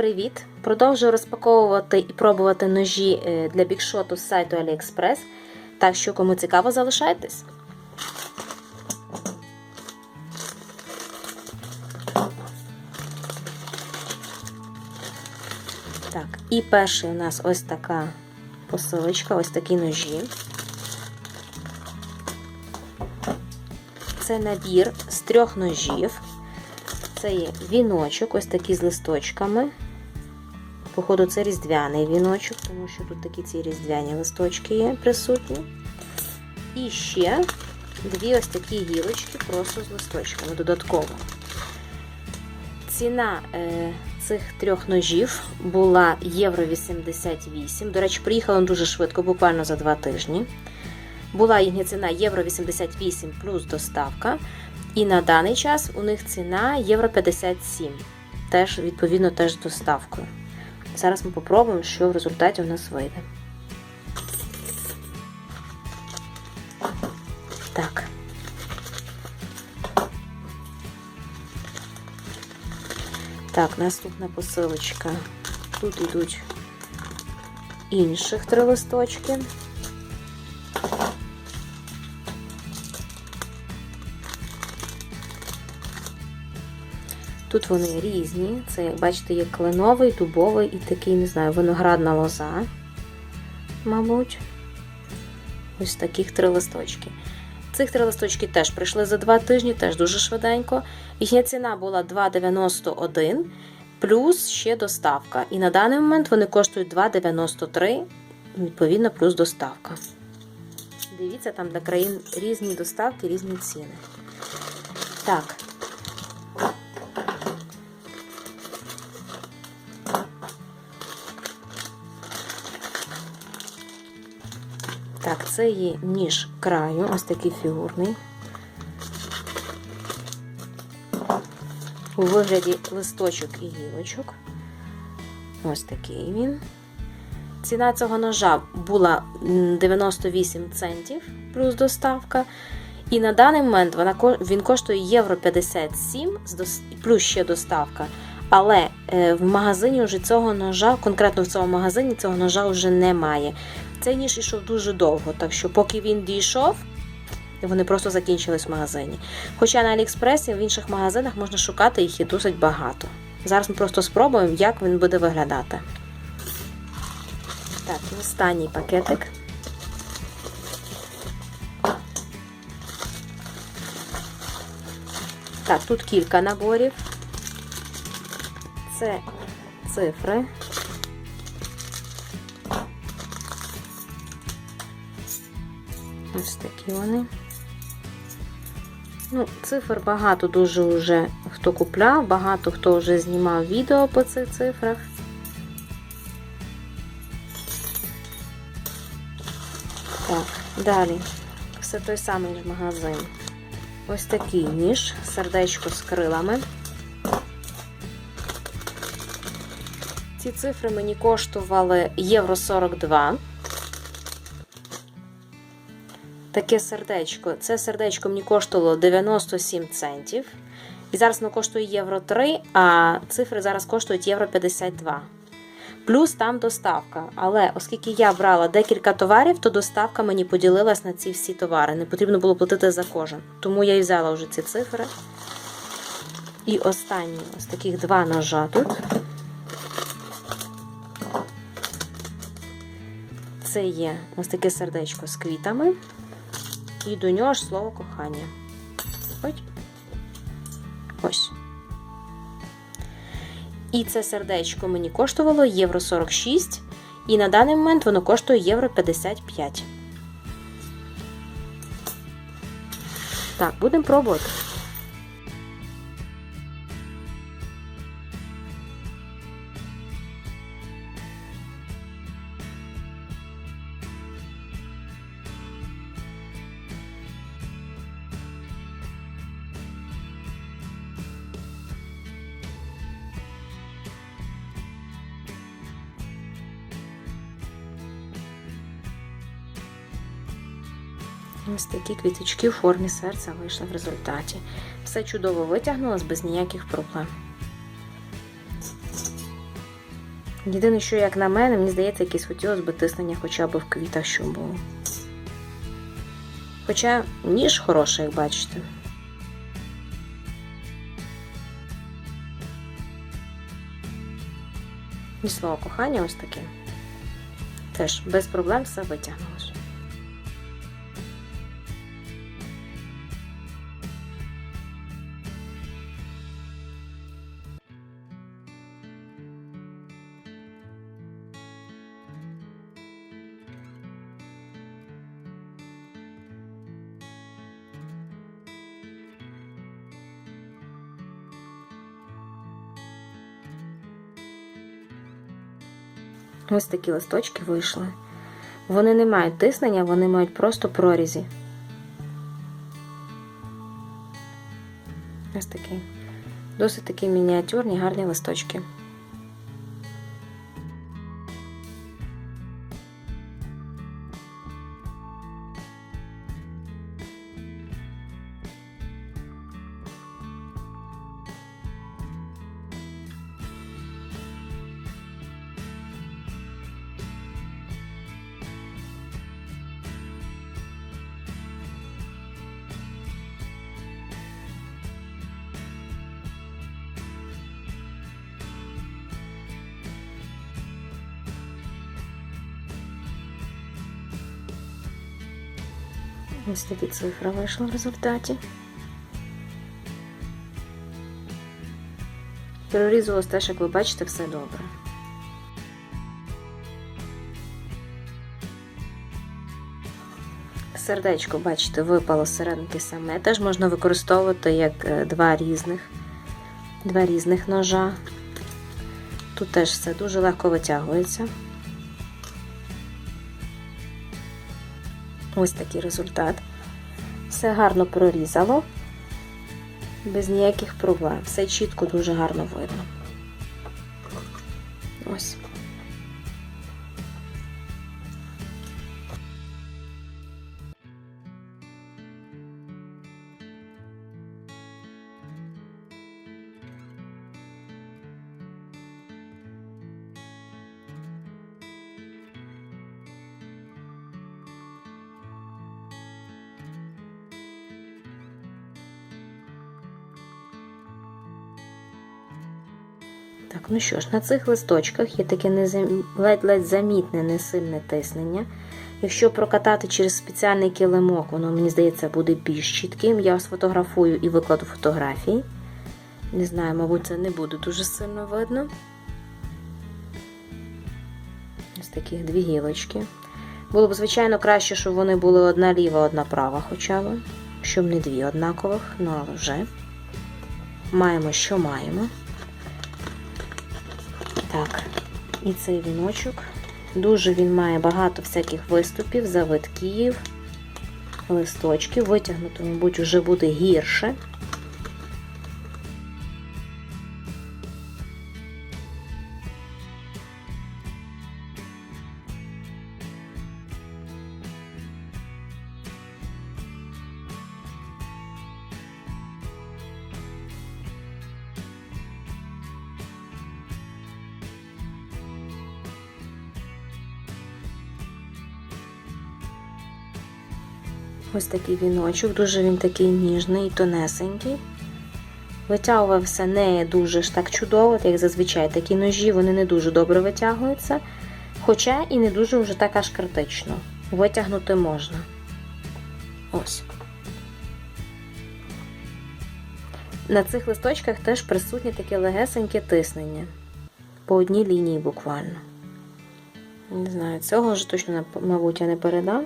привіт! Продовжую розпаковувати і пробувати ножі е, для бікшоту з сайту AliExpress. Так що, кому цікаво, залишайтесь. Так, і перший у нас ось така посилочка, ось такі ножі. Це набір з трьох ножів. Це є віночок, ось такий з листочками. Походу, це різдвяний віночок, тому що тут такі ці різдвяні листочки є присутні. І ще дві ось такі гілочки просто з листочками додатково. Ціна е, цих трьох ножів була євро 88. До речі, приїхала дуже швидко, буквально за два тижні. Була їхня ціна євро 88 плюс доставка. І на даний час у них ціна євро 57. Теж, відповідно, теж з доставкою. Зараз ми попробуємо, що в результаті у нас вийде. Так. Так, наступна посилочка. Тут йдуть інших три листочки. Тут вони різні. Це, як бачите, є кленовий, дубовий і такий, не знаю, виноградна лоза, мабуть. Ось таких три листочки. Цих три листочки теж прийшли за два тижні, теж дуже швиденько. Їхня ціна була 2,91 плюс ще доставка. І на даний момент вони коштують 2,93, відповідно, плюс доставка. Дивіться, там для країн різні доставки, різні ціни. Так. Це є ніж краю, ось такий фігурний. У вигляді листочок і гілочок. Ось такий він. Ціна цього ножа була 98 центів плюс доставка. І на даний момент вона, він коштує євро 57 плюс ще доставка. Але в магазині вже цього ножа, конкретно в цьому магазині цього ножа вже немає. Цей ніж йшов дуже довго, так що поки він дійшов, вони просто закінчились в магазині. Хоча на Аліекспресі в інших магазинах можна шукати їх і досить багато. Зараз ми просто спробуємо, як він буде виглядати. Так, останній пакетик. Так, тут кілька наборів. Це цифри. Ось такі вони. Ну, Цифр багато дуже вже хто купляв, багато хто вже знімав відео по цих цифрах. Так, далі. Все той самий магазин. Ось такий ніж, сердечко з крилами. Ці цифри мені коштували євро 42. Таке сердечко. Це сердечко мені коштувало 97 центів. І зараз воно коштує євро 3, а цифри зараз коштують євро 52. Плюс там доставка. Але оскільки я брала декілька товарів, то доставка мені поділилась на ці всі товари. Не потрібно було платити за кожен. Тому я і взяла вже ці цифри. І останні ось таких два ножа тут. Це є ось таке сердечко з квітами. І до нього ж слово кохання. Ось. Ось. І це сердечко мені коштувало євро 46, і на даний момент воно коштує євро 55. Так, будемо пробувати. Ось такі квіточки в формі серця вийшли в результаті. Все чудово витягнулось без ніяких проблем. Єдине, що, як на мене, мені здається, якесь хотілося б тиснення хоча б в квітах, що було. Хоча ніж хороший, як бачите. І слово кохання ось таке. Теж без проблем все витягнулося. Ось такі листочки вийшли. Вони не мають тиснення, вони мають просто прорізі. Ось такі. Досить такі мініатюрні, гарні листочки. Ось такі цифри вийшли в результаті. Прорізалось теж, як ви бачите, все добре. Сердечко, бачите, випало серединки саме. Теж можна використовувати як е, два різних, два різних ножа. Тут теж все дуже легко витягується. Ось такий результат. Все гарно прорізало, без ніяких проблем. Все чітко, дуже гарно видно. Ось. Так, ну що ж, на цих листочках є таке ледь-ледь замітне несильне тиснення. Якщо прокатати через спеціальний килимок, воно, мені здається, буде більш чітким. Я сфотографую і викладу фотографії. Не знаю, мабуть, це не буде дуже сильно видно. Ось такі дві гілочки. Було б, звичайно, краще, щоб вони були одна ліва, одна права хоча б. Щоб не дві однакових, ну але вже маємо, що маємо. Так, і цей віночок. Дуже він має багато всяких виступів, завитків, листочків. Витягнути, мабуть, вже буде гірше. Ось такий віночок, дуже він такий ніжний тонесенький. Витягувався не дуже ж так чудово, як зазвичай такі ножі, вони не дуже добре витягуються. Хоча і не дуже вже так аж критично. Витягнути можна. Ось. На цих листочках теж присутнє таке легесеньке тиснення. По одній лінії буквально. Не знаю, цього вже точно, мабуть, я не передам.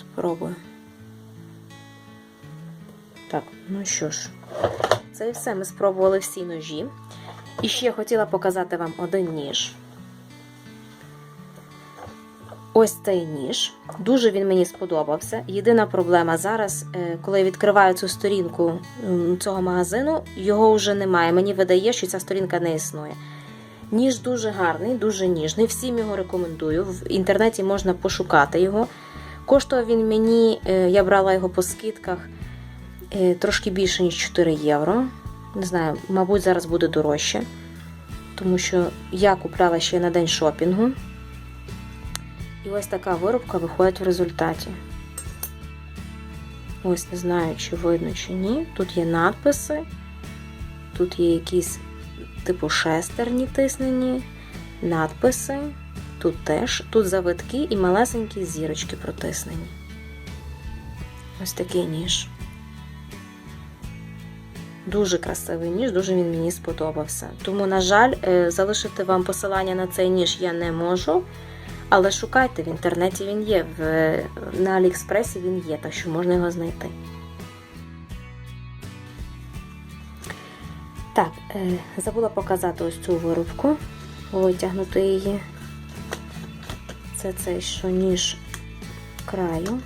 Спробую. Так, ну що ж, це і все. Ми спробували всі ножі. І ще я хотіла показати вам один ніж. Ось цей ніж. Дуже він мені сподобався. Єдина проблема зараз, е, коли я відкриваю цю сторінку цього магазину, його вже немає. Мені видає, що ця сторінка не існує. Ніж дуже гарний, дуже ніжний. Всім його рекомендую. В інтернеті можна пошукати його. Коштував він мені, е, я брала його по скидках трошки більше, ніж 4 євро. Не знаю, мабуть, зараз буде дорожче. тому що я купляла ще на день шопінгу. І ось така виробка виходить в результаті. Ось не знаю, чи видно, чи ні. Тут є надписи, тут є якісь типу шестерні тиснені, надписи. Тут теж, тут завитки і малесенькі зірочки протиснені. Ось такий ніж. Дуже красивий ніж, дуже він мені сподобався. Тому, на жаль, е, залишити вам посилання на цей ніж я не можу. Але шукайте в інтернеті він є, в, на Аліекспресі він є, так що можна його знайти. Так, е, забула показати ось цю виробку, витягнути її. Це цей що ніж краю.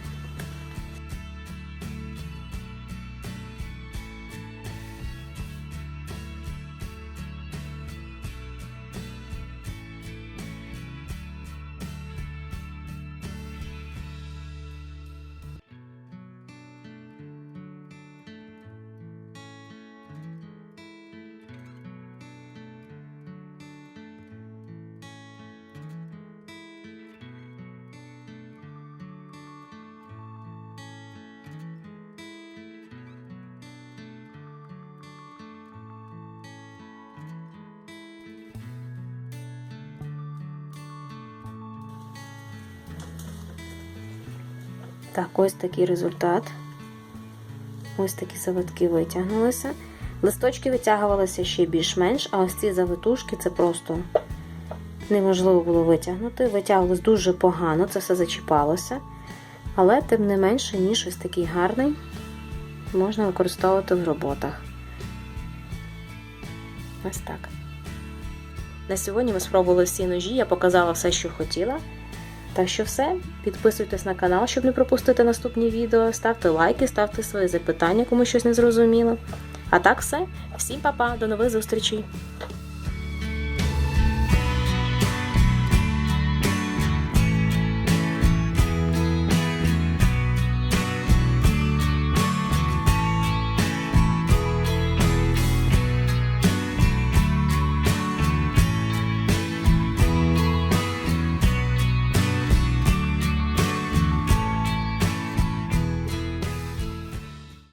Так, ось такий результат. Ось такі завитки витягнулися. Листочки витягувалися ще більш-менш, а ось ці завитушки це просто неможливо було витягнути. Витягувалось дуже погано, це все зачіпалося. Але, тим не менше, ніж ось такий гарний можна використовувати в роботах. Ось так. На сьогодні ми спробували всі ножі, я показала все, що хотіла. Так що все, підписуйтесь на канал, щоб не пропустити наступні відео. Ставте лайки, ставте свої запитання, кому щось не зрозуміло. А так все. Всім па-па, до нових зустрічей!